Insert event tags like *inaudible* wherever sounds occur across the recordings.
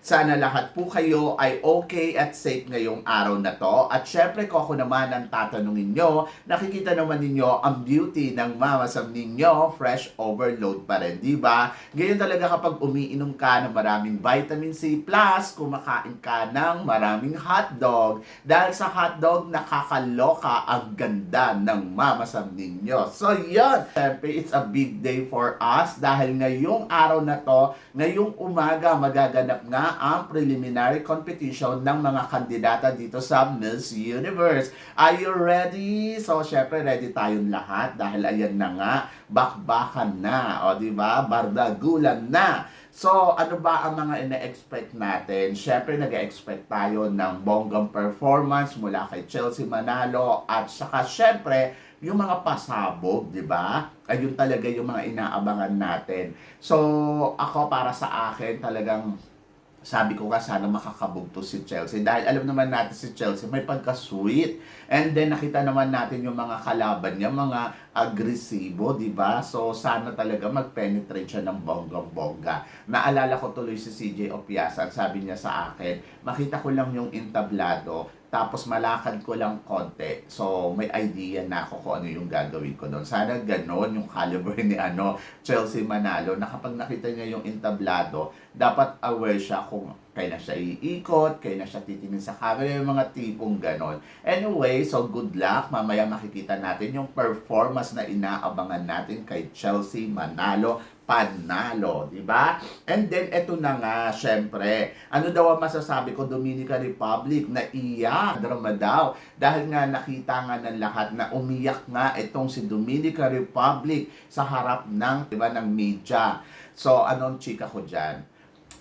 Sana lahat po kayo ay okay at safe ngayong araw na to. At syempre ko ako naman ang tatanungin nyo. Nakikita naman ninyo ang beauty ng Mama Sam ninyo. Fresh overload pa rin, di ba? Ganyan talaga kapag umiinom ka ng maraming vitamin C+, kumakain ka ng maraming hotdog. Dahil sa hotdog, nakakaloka ang ganda ng mamasam ninyo. So, yun! Siyempre, it's a big day for us dahil ngayong araw na to, ngayong umaga, magaganap nga ang preliminary competition ng mga kandidata dito sa Miss Universe. Are you ready? So, syempre, ready tayong lahat dahil ayan na nga, bakbakan na, o di ba? Bardagulan na. So, ano ba ang mga ina-expect natin? Siyempre, nag-expect tayo ng bonggang performance mula kay Chelsea Manalo at saka siyempre, yung mga pasabog, di ba? Ayun talaga yung mga inaabangan natin. So, ako para sa akin talagang sabi ko nga sana makakabugto si Chelsea. Dahil alam naman natin si Chelsea may pagka-sweet. And then nakita naman natin yung mga kalaban niya mga agresibo di ba? So sana talaga mag-penetrate siya ng bonggang-bongga. Naalala ko tuloy si CJ Opiasan sabi niya sa akin makita ko lang yung entablado tapos malakad ko lang konti. So, may idea na ako kung ano yung gagawin ko doon. Sana ganon yung caliber ni ano, Chelsea Manalo na kapag nakita niya yung entablado, dapat aware siya kung kailan siya iikot, kailan siya titingin sa camera, yung mga tipong ganon. Anyway, so good luck. Mamaya makikita natin yung performance na inaabangan natin kay Chelsea Manalo panalo, di ba? And then, eto na nga, syempre, ano daw ang masasabi ko, Dominican Republic, na iyak, drama daw, dahil nga nakita nga ng lahat na umiyak nga itong si Dominican Republic sa harap ng, di ba, ng media. So, anong chika ko dyan?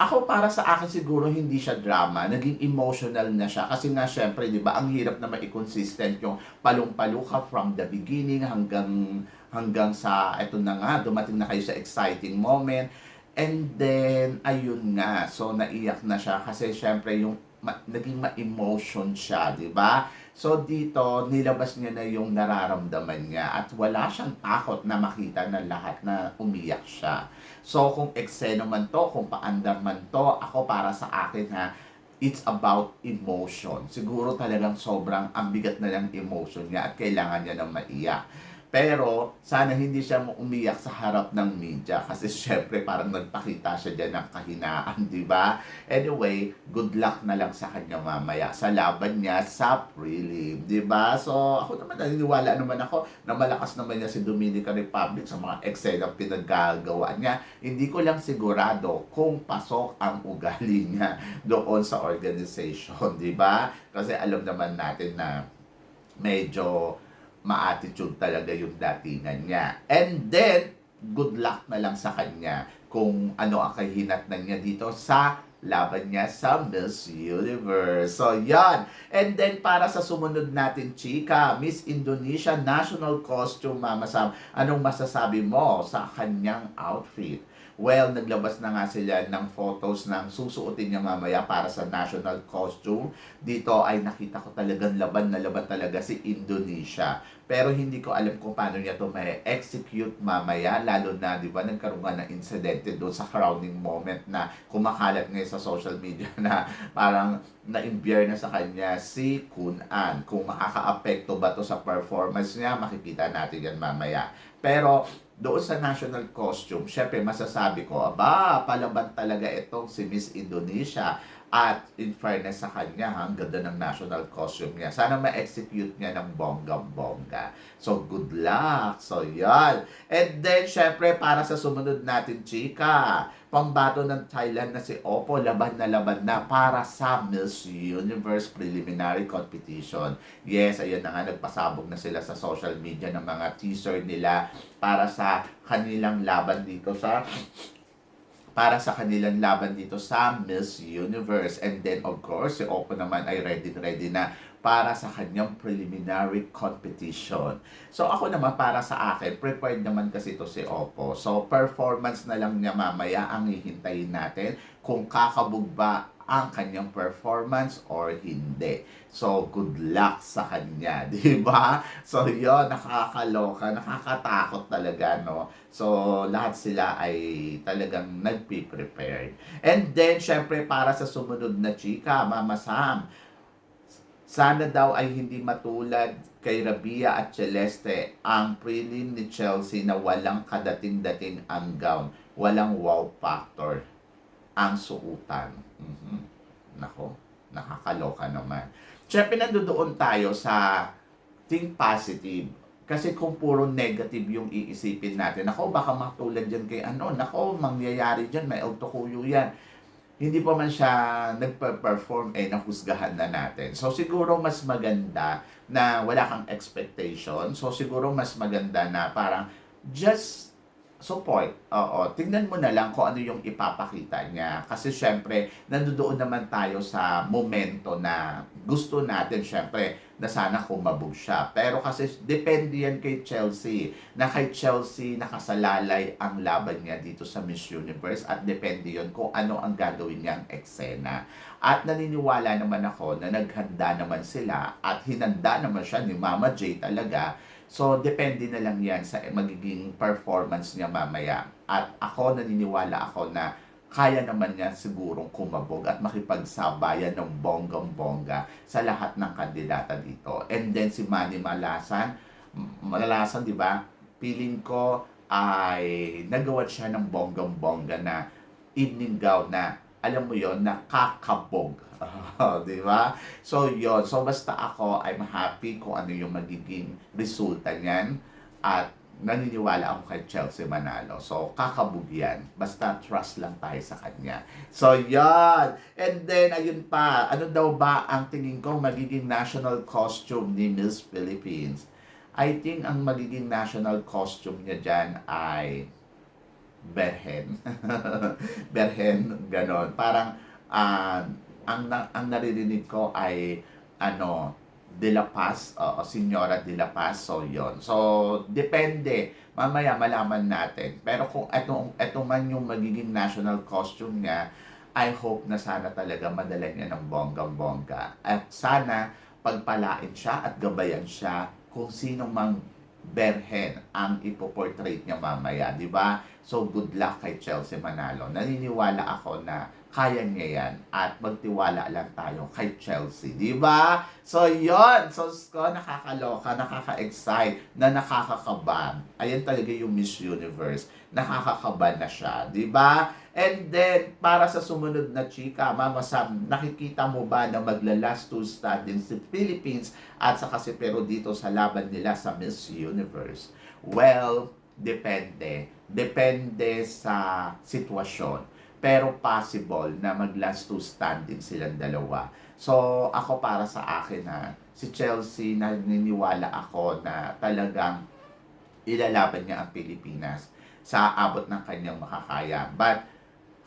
Ako para sa akin siguro hindi siya drama, naging emotional na siya kasi nga syempre 'di ba ang hirap na mai-consistent yung palong-palo ka from the beginning hanggang hanggang sa eto na nga dumating na kayo sa exciting moment and then ayun nga so naiyak na siya kasi syempre yung ma- naging ma-emotion siya, 'di ba? So dito nilabas niya na yung nararamdaman niya at wala siyang takot na makita ng lahat na umiyak siya. So kung eksena man to, kung paandar man to, ako para sa akin ha, it's about emotion. Siguro talagang sobrang ambigat na lang emotion niya at kailangan niya ng maiyak. Pero sana hindi siya umiyak sa harap ng media kasi *laughs* syempre parang nagpakita siya dyan ng kahinaan, di ba? Anyway, good luck na lang sa kanya mamaya sa laban niya sa prelim, di ba? So ako naman naniniwala naman ako na malakas naman niya si Dominican Republic sa mga eksena pinaggagawa niya. Hindi ko lang sigurado kung pasok ang *laughs* ugali niya doon sa organization, di ba? Kasi alam naman natin na medyo ma-attitude talaga yung datingan niya. And then, good luck na lang sa kanya kung ano ang kahinatnan niya dito sa laban niya sa Miss Universe. So, yan. And then, para sa sumunod natin, chika, Miss Indonesia National Costume, Mama Sam, anong masasabi mo sa kanyang outfit? Well, naglabas na nga sila ng photos ng susuotin niya mamaya para sa national costume. Dito ay nakita ko talagang laban na laban talaga si Indonesia. Pero hindi ko alam kung paano niya to may execute mamaya. Lalo na, di ba, nagkaroon nga ng incidente doon sa crowning moment na kumakalat ngayon sa social media *laughs* na parang na-imbier na sa kanya si Kun An. Kung makaka-apekto ba to sa performance niya, makikita natin yan mamaya. Pero doon sa national costume, syempre masasabi ko, aba, palaban talaga itong si Miss Indonesia. At in fairness sa kanya, ha, ang ganda ng national costume niya. Sana ma-execute niya ng bonggang-bongga. So, good luck. So, yan. And then, syempre, para sa sumunod natin, chika, pambato ng Thailand na si Oppo, laban na laban na para sa Miss Universe Preliminary Competition. Yes, ayun na nga, nagpasabog na sila sa social media ng mga teaser nila para sa kanilang laban dito sa para sa kanilang laban dito sa Miss Universe. And then, of course, si Oppo naman ay ready-ready na para sa kanyang preliminary competition. So ako naman para sa akin, prepared naman kasi ito si Oppo. So performance na lang niya mamaya ang hihintayin natin kung kakabog ba ang kanyang performance or hindi. So, good luck sa kanya, *laughs* di ba? So, yon nakakaloka, nakakatakot talaga, no? So, lahat sila ay talagang nagpe-prepared. And then, syempre, para sa sumunod na chika, Mama Sam, sana daw ay hindi matulad kay Rabia at Celeste ang prelim ni Chelsea na walang kadating-dating ang gown, walang wow factor ang suutan. Mhm. Nako, nakakaloka naman. Siyempre, nandoon tayo sa think positive. Kasi kung puro negative yung iisipin natin, nako, baka matulad dyan kay ano, nako, mangyayari dyan, may autokuyo yan. Hindi pa man siya nagpa-perform, eh, nahusgahan na natin. So, siguro mas maganda na wala kang expectation. So, siguro mas maganda na parang just support. Oo, tingnan mo na lang kung ano yung ipapakita niya. Kasi syempre, nandoon naman tayo sa momento na gusto natin syempre na sana kumabog siya. Pero kasi depende yan kay Chelsea. Na kay Chelsea nakasalalay ang laban niya dito sa Miss Universe at depende yon kung ano ang gagawin niyang eksena. At naniniwala naman ako na naghanda naman sila at hinanda naman siya ni Mama J talaga So, depende na lang yan sa magiging performance niya mamaya. At ako, naniniwala ako na kaya naman niya sigurong kumabog at makipagsabayan ng bonggang-bongga sa lahat ng kandidata dito. And then si Manny Malasan, Malalasan, di ba? Feeling ko ay nagawa siya ng bonggang-bongga na evening gown na alam mo yon nakakabog. *laughs* di ba? So, yon So, basta ako, I'm happy kung ano yung magiging resulta niyan. At naniniwala ako kay Chelsea Manalo. So, kakabog yan. Basta trust lang tayo sa kanya. So, yon And then, ayun pa. Ano daw ba ang tingin ko magiging national costume ni Miss Philippines? I think ang magiging national costume niya dyan ay berhen. *laughs* berhen, ganon. Parang, ah, ang, ang naririnig ko ay, ano, De La Paz, o Senyora De La Paz, so yon So, depende. Mamaya malaman natin. Pero kung ito, ito man yung magiging national costume niya, I hope na sana talaga madala niya ng bonggang-bongga. At sana pagpalain siya at gabayan siya kung sino mang berhen ang ipoportrait niya mamaya, di ba? So, good luck kay Chelsea Manalo. Naniniwala ako na kaya niya yan at magtiwala lang tayo kay Chelsea, di ba? So, yon So, ko, nakakaloka, nakaka-excite, na nakakakaban. Ayan talaga yung Miss Universe. Nakakakaban na siya, di ba? And then, para sa sumunod na chika, Mama Sam, nakikita mo ba na magla-last two standing si Philippines at saka si Peru dito sa laban nila sa Miss Universe? Well, depende. Depende sa sitwasyon. Pero possible na mag-last two standing silang dalawa. So, ako para sa akin na si Chelsea, naniniwala ako na talagang ilalaban niya ang Pilipinas sa abot ng kanyang makakaya. But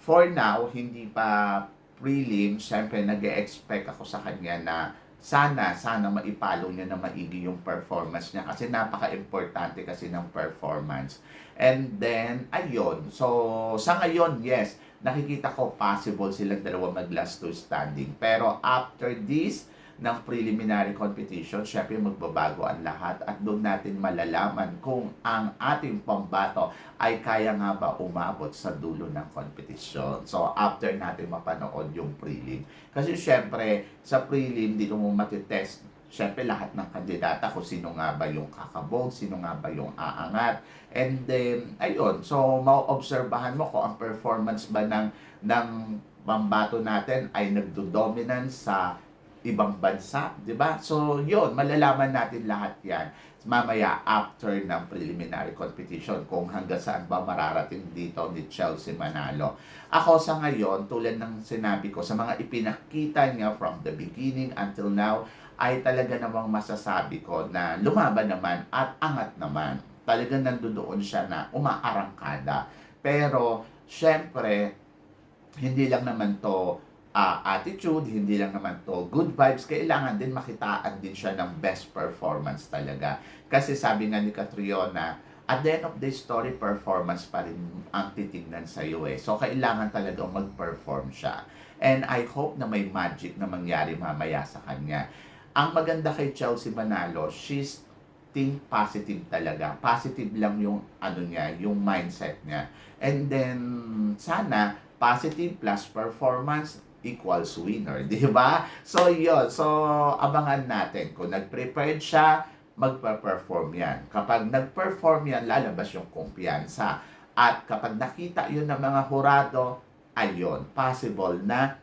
for now, hindi pa prelim, syempre nag expect ako sa kanya na sana, sana maipalo niya na maigi yung performance niya kasi napaka-importante kasi ng performance. And then, ayun. So, sa ngayon, yes, nakikita ko possible silang dalawa mag last two standing. Pero after this, ng preliminary competition, syempre magbabago ang lahat at doon natin malalaman kung ang ating pambato ay kaya nga ba umabot sa dulo ng competition. So, after natin mapanood yung prelim. Kasi syempre, sa prelim, dito mo matitest syempre lahat ng kandidata kung sino nga ba yung kakabog, sino nga ba yung aangat. And then, ayun, so mauobserbahan mo kung ang performance ba ng, ng pambato natin ay nagdo-dominance sa ibang bansa, di ba? So, yun, malalaman natin lahat yan mamaya after ng preliminary competition kung hanggang saan ba mararating dito ni Chelsea Manalo. Ako sa ngayon, tulad ng sinabi ko, sa mga ipinakita niya from the beginning until now, ay talaga namang masasabi ko na lumaban naman at angat naman. Talagang nandoon siya na umaarangkada. Pero, syempre, hindi lang naman to ah, attitude, hindi lang naman to good vibes, kailangan din makitaan din siya ng best performance talaga. Kasi sabi nga ni Catriona, at the end of the story, performance pa rin ang titignan sa iyo eh. So, kailangan talagang mag-perform siya. And I hope na may magic na mangyari mamaya sa kanya. Ang maganda kay Chelsea Manalo, she's think positive talaga. Positive lang yung ano niya, yung mindset niya. And then sana positive plus performance equals winner, *laughs* di ba? So yun, so abangan natin kung nag-prepared siya, magpa-perform yan. Kapag nag-perform yan, lalabas yung kumpiyansa. At kapag nakita yun ng mga hurado, ayun, possible na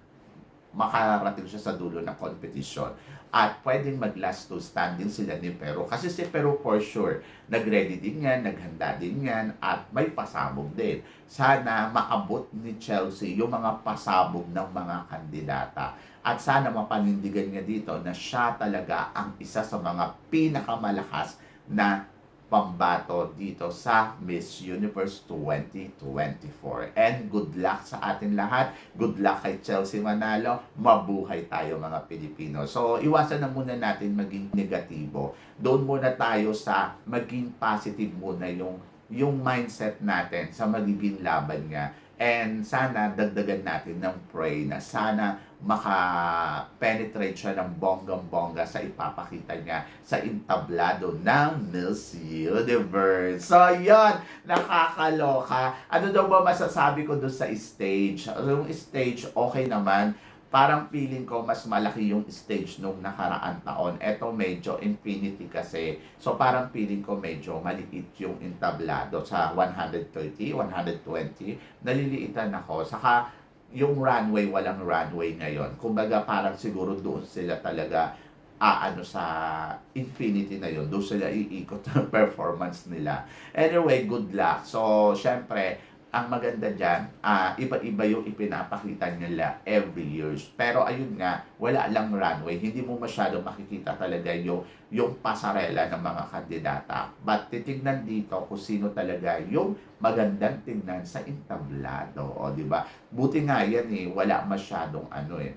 makarating siya sa dulo ng competition. At pwedeng mag-last two standing sila ni Peru. Kasi si Peru for sure, nag-ready din yan, naghanda din yan, at may pasabog din. Sana maabot ni Chelsea yung mga pasabog ng mga kandidata. At sana mapanindigan niya dito na siya talaga ang isa sa mga pinakamalakas na pambato dito sa Miss Universe 2024. And good luck sa atin lahat. Good luck kay Chelsea Manalo. Mabuhay tayo mga Pilipino. So, iwasan na muna natin maging negatibo. Doon muna tayo sa maging positive muna yung yung mindset natin sa magiging laban nga. And sana dagdagan natin ng pray na sana maka-penetrate siya ng bonggang-bongga sa ipapakita niya sa entablado ng Miss Universe. So, yun, nakakaloka. Ano daw ba masasabi ko doon sa stage? Yung stage, okay naman. Parang feeling ko mas malaki yung stage nung nakaraan taon. Ito medyo infinity kasi. So parang feeling ko medyo maliit yung entablado sa 130, 120. Naliliitan ako. Saka yung runway, walang runway ngayon. Kumbaga parang siguro doon sila talaga aano sa infinity na yun. Doon sila iikot *laughs* ng performance nila. Anyway, good luck. So, syempre, ang maganda dyan, ah, iba-iba yung ipinapakita nila every years. Pero ayun nga, wala lang runway. Hindi mo masyado makikita talaga yung, yung pasarela ng mga kandidata. But titignan dito kung sino talaga yung magandang tingnan sa entablado. O, di ba? Buti nga yan eh, wala masyadong ano eh.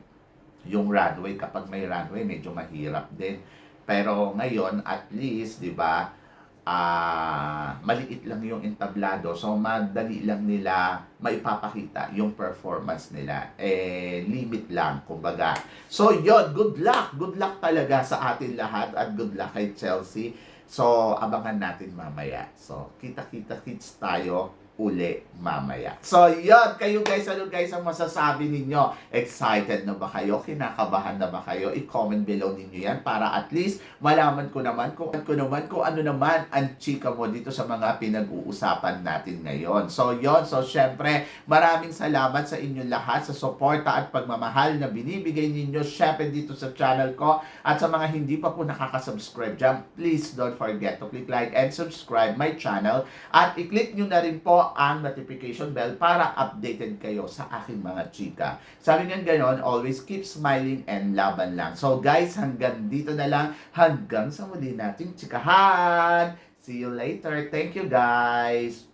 Yung runway, kapag may runway, medyo mahirap din. Pero ngayon, at least, di ba, ah maliit lang yung entablado. So, madali lang nila maipapakita yung performance nila. Eh, limit lang, kumbaga. So, yon good luck. Good luck talaga sa atin lahat at good luck kay Chelsea. So, abangan natin mamaya. So, kita-kita kits tayo uli mamaya. So, yun. Kayo guys, ano guys ang masasabi ninyo? Excited na ba kayo? Kinakabahan na ba kayo? I-comment below ninyo yan para at least malaman ko naman kung, ko naman kung ano naman ang chika mo dito sa mga pinag-uusapan natin ngayon. So, yun. So, syempre, maraming salamat sa inyong lahat sa suporta at pagmamahal na binibigay ninyo syempre dito sa channel ko. At sa mga hindi pa po nakaka-subscribe dyan, please don't forget to click like and subscribe my channel. At i-click nyo na rin po ang notification bell para updated kayo sa aking mga chika. Sabi nga ganon, always keep smiling and laban lang. So guys, hanggang dito na lang. Hanggang sa muli nating chikahan. See you later. Thank you guys.